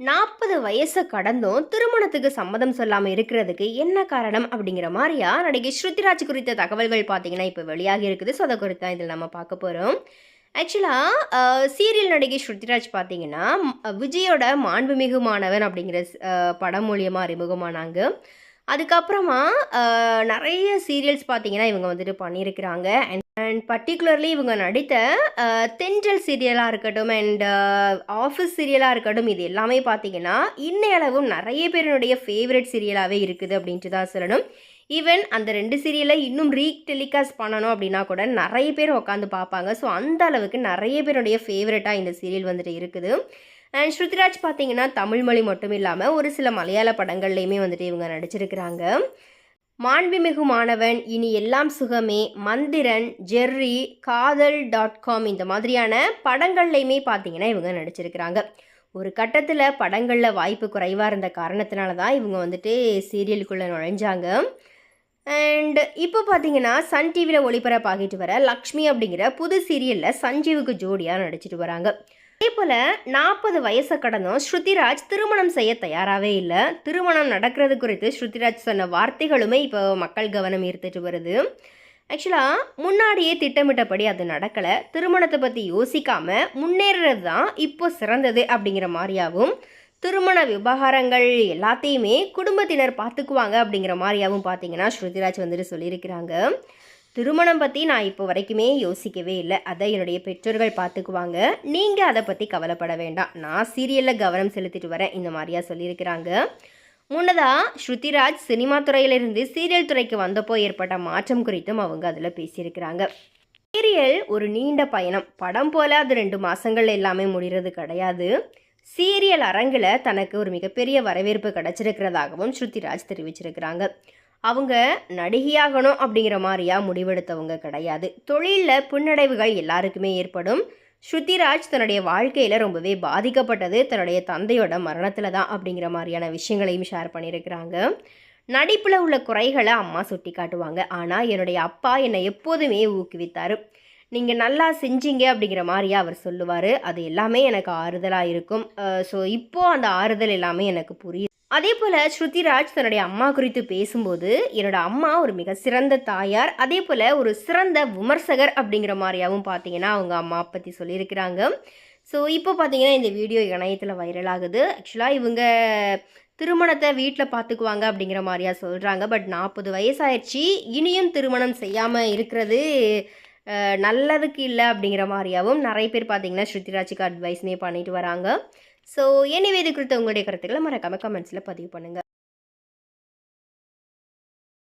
நாற்பது வயசை கடந்தும் திருமணத்துக்கு சம்மதம் சொல்லாமல் இருக்கிறதுக்கு என்ன காரணம் அப்படிங்கிற மாதிரியா? நடிகை ஸ்ருதிராஜ் குறித்த தகவல்கள் பார்த்தீங்கன்னா இப்போ வெளியாகி இருக்குது. ஸோ அதை குறித்து தான் இதில் நம்ம பார்க்க போகிறோம் ஆக்சுவலாக சீரியல் நடிகை ஸ்ருதிராஜ் பார்த்தீங்கன்னா விஜயோட மாண்புமிகு மாணவன் அப்படிங்கிற படம் மூலியமாக அறிமுகமானாங்க. அதுக்கப்புறமா நிறைய சீரியல்ஸ் பார்த்தீங்கன்னா இவங்க வந்துட்டு பண்ணியிருக்கிறாங்க. அண்ட் அண்ட் பர்டிகுலர்லி இவங்க நடித்த தென்றல் சீரியலாக இருக்கட்டும் அண்ட் ஆஃபீஸ் சீரியலாக இருக்கட்டும் இது எல்லாமே பார்த்தீங்கன்னா இன்னையளவும் நிறைய பேருனுடைய ஃபேவரட் சீரியலாகவே இருக்குது அப்படின்ட்டு தான் சொல்லணும். ஈவன் அந்த ரெண்டு சீரியலை இன்னும் ரீ டெலிகாஸ்ட் பண்ணணும் அப்படின்னா கூட நிறைய பேர் உட்காந்து பார்ப்பாங்க ஸோ அந்த அளவுக்கு நிறைய பேருடைய ஃபேவரட்டாக இந்த சீரியல் வந்துட்டு இருக்குது. அண்ட் ஸ்ருதிராஜ் பார்த்தீங்கன்னா தமிழ் மொழி மட்டும் இல்லாமல் ஒரு சில மலையாள படங்கள்லேயுமே வந்துட்டு இவங்க நடிச்சிருக்கிறாங்க. மாண்புமிகு மாணவன் இனி எல்லாம் சுகமே. Manthiran Jerry Kadhal dot com இந்த மாதிரியான படங்கள்லையுமே பார்த்தீங்கன்னா இவங்க நடிச்சிருக்கிறாங்க. ஒரு கட்டத்தில் படங்களில் வாய்ப்பு குறைவாக இருந்த காரணத்தினால தான் இவங்க வந்துட்டு சீரியலுக்குள்ளே நுழைஞ்சாங்க. அண்ட் இப்போ பார்த்தீங்கன்னா சன் டிவியில் ஒளிபரப்பாகிட்டு வர லக்ஷ்மி அப்படிங்கிற புது சீரியலில் சஞ்சீவுக்கு ஜோடியாக நடிச்சிட்டு வராங்க. அதே போல் நாற்பது வயசை கடந்தும் ஸ்ருதிராஜ் திருமணம் செய்ய தயாராகவே இல்லை. திருமணம் நடக்கிறது குறித்து ஸ்ருதிராஜ் சொன்ன வார்த்தைகளுமே இப்போ மக்கள் கவனம் ஈர்த்துட்டு வருது. ஆக்சுவலாக முன்னாடியே திட்டமிட்டபடி அது நடக்கலை. திருமணத்தை பற்றி யோசிக்காமல் முன்னேறுறது தான் இப்போ சிறந்தது அப்படிங்கிற மாதிரியாகவும் திருமண விவகாரங்கள் எல்லாத்தையுமே குடும்பத்தினர் பார்த்துக்குவாங்க அப்படிங்கிற மாதிரியாகவும் பார்த்தீங்கன்னா ஸ்ருதிராஜ் வந்துட்டு சொல்லியிருக்கிறாங்க. திருமணம் பற்றி நான் இப்போ வரைக்குமே யோசிக்கவே இல்லை. அதை என்னுடைய பெற்றோர்கள் பார்த்துக்குவாங்க நீங்கள் அதை பற்றி கவலைப்பட வேண்டாம். நான் சீரியலில் கவனம் செலுத்திட்டு வரேன். இந்த மாதிரியா சொல்லியிருக்கிறாங்க. முன்னதாக ஸ்ருதிராஜ் சினிமா துறையிலிருந்து சீரியல் துறைக்கு வந்தப்போ ஏற்பட்ட மாற்றம் குறித்தும் அவங்க அதில் பேசியிருக்கிறாங்க. சீரியல் ஒரு நீண்ட பயணம். படம் போல் அது ரெண்டு மாதங்கள் எல்லாமே முடிகிறது கிடையாது. சீரியல் அரங்கில் தனக்கு ஒரு மிகப்பெரிய வரவேற்பு கிடச்சிருக்கிறதாகவும் ஸ்ருதிராஜ் தெரிவிச்சிருக்கிறாங்க. அவங்க நடிகையாகணும் அப்படிங்கிற மாதிரியா முடிவெடுத்தவங்க கிடையாது. தொழிலில் பின்னடைவுகள் எல்லாருக்குமே ஏற்படும். ஸ்ருதிராஜ் தன்னுடைய வாழ்க்கையில் ரொம்பவே பாதிக்கப்பட்டது. தன்னுடைய தந்தையோட மரணத்தில் தான் அப்படிங்கிற மாதிரியான விஷயங்களையும் ஷேர் பண்ணியிருக்கிறாங்க. நடிப்பில் உள்ள குறைகளை அம்மா சுட்டி காட்டுவாங்க ஆனால் என்னுடைய அப்பா என்னை எப்போதுமே ஊக்குவித்தார். நீங்கள் நல்லா செஞ்சீங்க அப்படிங்கிற மாதிரியா அவர் சொல்லுவார். அது எல்லாமே எனக்கு ஆறுதலாக இருக்கும். ஸோ இப்போது அந்த ஆறுதல் எல்லாமே எனக்கு புரியுது. அதே போல் ஸ்ருதிராஜ் தன்னுடைய அம்மா குறித்து பேசும்போது என்னோட அம்மா ஒரு மிக சிறந்த தாயார் அதே போல் ஒரு சிறந்த விமர்சகர் அப்படிங்கிற மாதிரியாவும் பார்த்தீங்கன்னா அவங்க அம்மா பற்றி சொல்லியிருக்கிறாங்க. ஸோ இப்போ பார்த்தீங்கன்னா இந்த வீடியோ இணையத்தில் வைரல் ஆகுது. ஆக்சுவலாக இவங்க திருமணத்தை வீட்டில் பார்த்துக்குவாங்க அப்படிங்கிற மாதிரியா சொல்கிறாங்க பட் நாற்பது வயசாயிடுச்சு இனியும் திருமணம் செய்யாமல் இருக்கிறது நல்லதுக்கு இல்லை அப்படிங்கிற மாதிரியாவும் நிறைய பேர் பார்த்தீங்கன்னா ஸ்ருதிராஜுக்கு அட்வைஸ்மே பண்ணிட்டு வராங்க. ஸோ எனிவே இது குறித்த உங்களுடைய கருத்துக்களை மறக்காமல் கமெண்ட்ஸில் பதிவு பண்ணுங்கள்